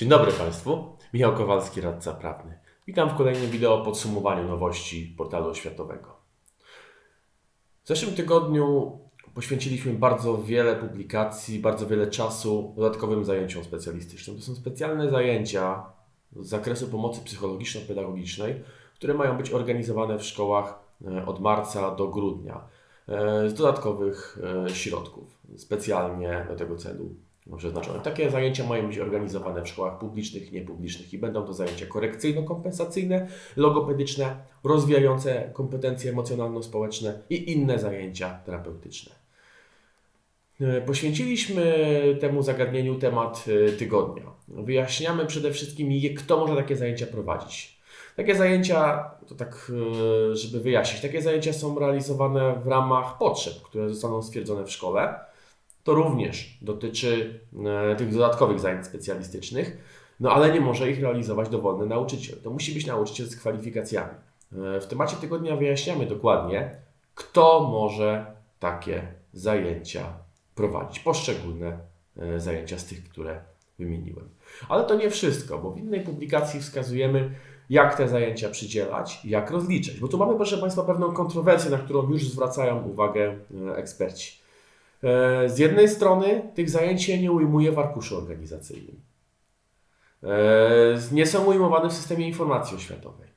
Dzień dobry Państwu, Michał Kowalski, radca prawny. Witam w kolejnym wideo o podsumowaniu nowości portalu oświatowego. W zeszłym tygodniu poświęciliśmy bardzo wiele publikacji, bardzo wiele czasu dodatkowym zajęciom specjalistycznym. To są specjalne zajęcia z zakresu pomocy psychologiczno-pedagogicznej, które mają być organizowane w szkołach e, od marca do grudnia e, z dodatkowych e, środków, specjalnie do tego celu przeznaczone. Takie zajęcia mają być organizowane w szkołach publicznych i niepublicznych i będą to zajęcia korekcyjno-kompensacyjne, logopedyczne, rozwijające kompetencje emocjonalno-społeczne i inne zajęcia terapeutyczne. E, poświęciliśmy temu zagadnieniu temat e, tygodnia. Wyjaśniamy przede wszystkim, kto może takie zajęcia prowadzić. Takie zajęcia, to tak, e, żeby wyjaśnić, takie zajęcia są realizowane w ramach potrzeb, które zostaną stwierdzone w szkole to również dotyczy e, tych dodatkowych zajęć specjalistycznych, no ale nie może ich realizować dowolny nauczyciel. To musi być nauczyciel z kwalifikacjami. E, w temacie tygodnia wyjaśniamy dokładnie, kto może takie zajęcia prowadzić, poszczególne e, zajęcia z tych, które wymieniłem. Ale to nie wszystko, bo w innej publikacji wskazujemy, jak te zajęcia przydzielać, jak rozliczać. Bo tu mamy, proszę Państwa, pewną kontrowersję, na którą już zwracają uwagę eksperci. E, z jednej strony tych zajęć się nie ujmuje w arkuszu organizacyjnym. E, nie są ujmowane w systemie informacji oświatowej.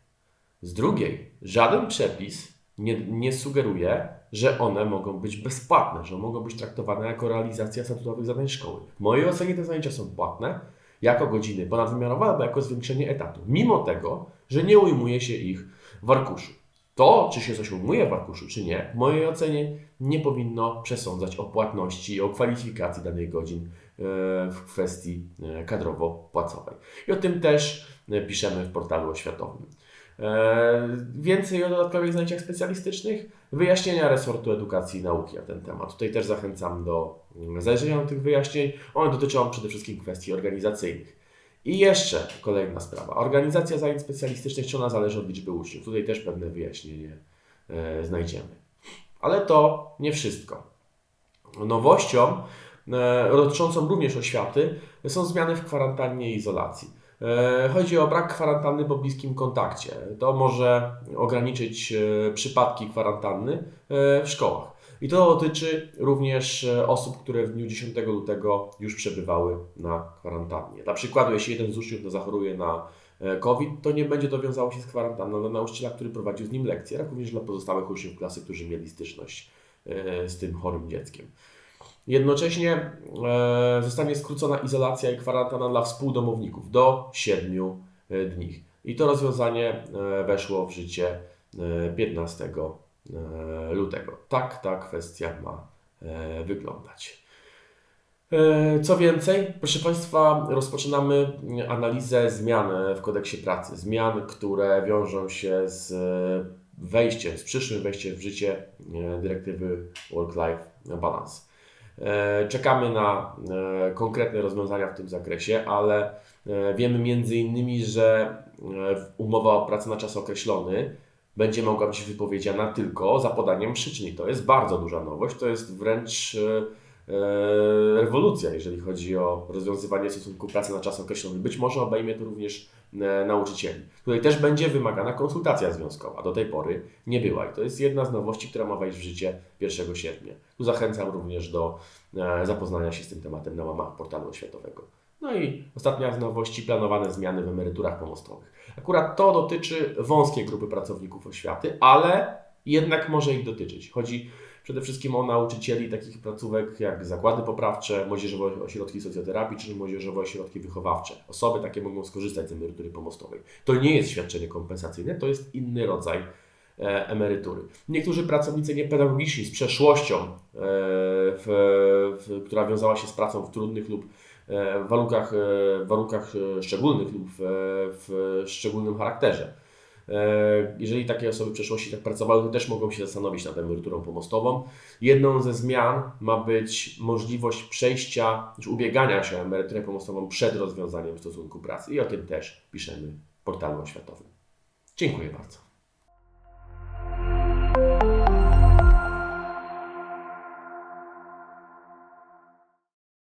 Z drugiej, żaden przepis nie, nie sugeruje, że one mogą być bezpłatne, że mogą być traktowane jako realizacja statutowych zadań szkoły. W mojej ocenie te zajęcia są płatne, jako godziny ponadwymiarowe albo jako zwiększenie etatu, mimo tego, że nie ujmuje się ich w arkuszu. To, czy się coś ujmuje w arkuszu, czy nie, w mojej ocenie nie powinno przesądzać o płatności, o kwalifikacji danych godzin e, w kwestii e, kadrowo-płacowej. I o tym też e, piszemy w portalu oświatowym. Więcej o dodatkowych zajęciach specjalistycznych, wyjaśnienia resortu edukacji i nauki na ten temat. Tutaj też zachęcam do mm, zajrzenia do tych wyjaśnień. One dotyczą przede wszystkim kwestii organizacyjnych. I jeszcze kolejna sprawa. Organizacja zajęć specjalistycznych, czy ona zależy od liczby uczniów? Tutaj też pewne wyjaśnienie e, znajdziemy. Ale to nie wszystko. Nowością e, dotyczącą również oświaty są zmiany w kwarantannie i izolacji. E, chodzi o brak kwarantanny po bliskim kontakcie. To może ograniczyć e, przypadki kwarantanny e, w szkołach. I to dotyczy również e, osób, które w dniu 10 lutego już przebywały na kwarantannie. Dla przykładu, jeśli jeden z uczniów zachoruje na e, COVID, to nie będzie to wiązało się z kwarantanną dla nauczyciela, który prowadził z nim lekcje, jak również dla pozostałych uczniów klasy, którzy mieli styczność e, z tym chorym dzieckiem. Jednocześnie zostanie skrócona izolacja i kwarantanna dla współdomowników do 7 dni. I to rozwiązanie weszło w życie 15 E, lutego. Tak ta kwestia ma e, wyglądać. E, co więcej, proszę Państwa, rozpoczynamy analizę zmian w kodeksie pracy. Zmian, które wiążą się z wejściem, z przyszłym wejściem w życie dyrektywy Work-Life Balance. Czekamy na konkretne rozwiązania w tym zakresie, ale wiemy między innymi, że umowa o pracę na czas określony będzie mogła być wypowiedziana tylko za podaniem przyczyn. I to jest bardzo duża nowość, to jest wręcz e, e, rewolucja, jeżeli chodzi o rozwiązywanie stosunku pracy na czas określony. Być może obejmie to również e, nauczycieli. Tutaj też będzie wymagana konsultacja związkowa. Do tej pory nie była i to jest jedna z nowości, która ma wejść w życie 1 sierpnia. Tu zachęcam również do zapoznania się z tym tematem na łamach portalu oświatowego. No i ostatnia z nowości, planowane zmiany w emeryturach pomostowych. Akurat to dotyczy wąskiej grupy pracowników oświaty, ale jednak może ich dotyczyć. Chodzi przede wszystkim o nauczycieli takich placówek jak zakłady poprawcze, młodzieżowe ośrodki socjoterapii czy młodzieżowe ośrodki wychowawcze. Osoby takie mogą skorzystać z emerytury pomostowej. To nie jest świadczenie kompensacyjne, to jest inny rodzaj e, emerytury. Niektórzy pracownicy niepedagogiczni z przeszłością, e, w, w, która wiązała się z pracą w trudnych lub w warunkach, e, w warunkach e, szczególnych lub w, w szczególnym charakterze. Jeżeli takie osoby w przeszłości tak pracowały, to też mogą się zastanowić nad emeryturą pomostową. Jedną ze zmian ma być możliwość przejścia, czy ubiegania się o emeryturę pomostową przed rozwiązaniem stosunku pracy i o tym też piszemy w portalu oświatowym. Dziękuję bardzo.